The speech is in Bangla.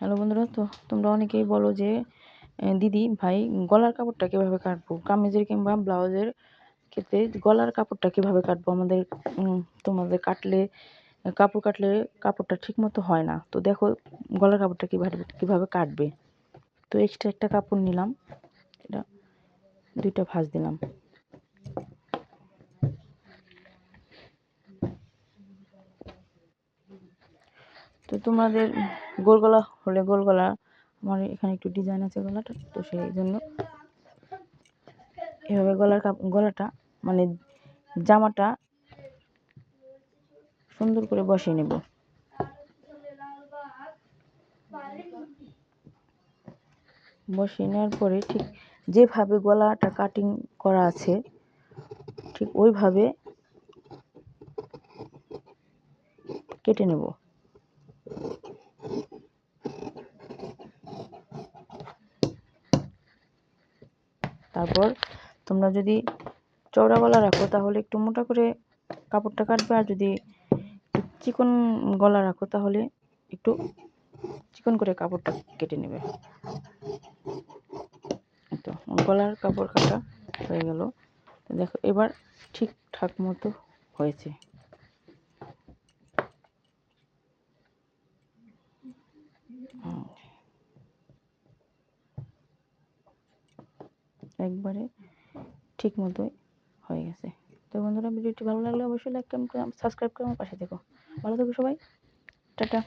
হ্যালো বন্ধুরা, তো তোমরা অনেকেই বলো যে দিদি ভাই গলার কাপড়টা কীভাবে কাটবো? কামিজের কিংবা ব্লাউজের ক্ষেত্রে গলার কাপড়টা কীভাবে কাটবো? আমাদের তোমাদের কাটলে, কাপড় কাটলে কাপড়টা ঠিক মতো হয় না। তো দেখো গলার কাপড়টা কীভাবে কীভাবে কাটবে? তো এক্সট্রা একটা কাপড় নিলাম। এটা দুইটা ভাঁজ দিলাম। তো তোমাদের গোল গলা হলে গোল গলা আমার এখানে একটু ডিজাইন আছে গলাটা, তো সেই জন্য এভাবে গলার গলাটা মানে জামাটা সুন্দর করে বসিয়ে নেব। বসিয়ে নেওয়ার পরে ঠিক যেভাবে গলাটা কাটিং করা আছে, ঠিক ওইভাবে কেটে নেব। তারপর তোমরা যদি চওড়া গলা রাখো, তাহলে একটু মোটা করে কাপড়টা কাটবে, আর যদি চিকন গলা রাখো, তাহলে একটু চিকন করে কাপড়টা কেটে নেবে তো, গলার কাপড় কাটা হয়ে গেল দেখো, এবার ঠিকঠাক মতো হয়েছে হুম। একবারে ঠিক মতোই হয়ে গেছে। তো বন্ধুরা, ভিডিওটি ভালো লাগলে অবশ্যই লাইক কমেন্ট করে সাবস্ক্রাইব করে আমার পাশে থেকো। ভালো থেকো সবাই। টাটা।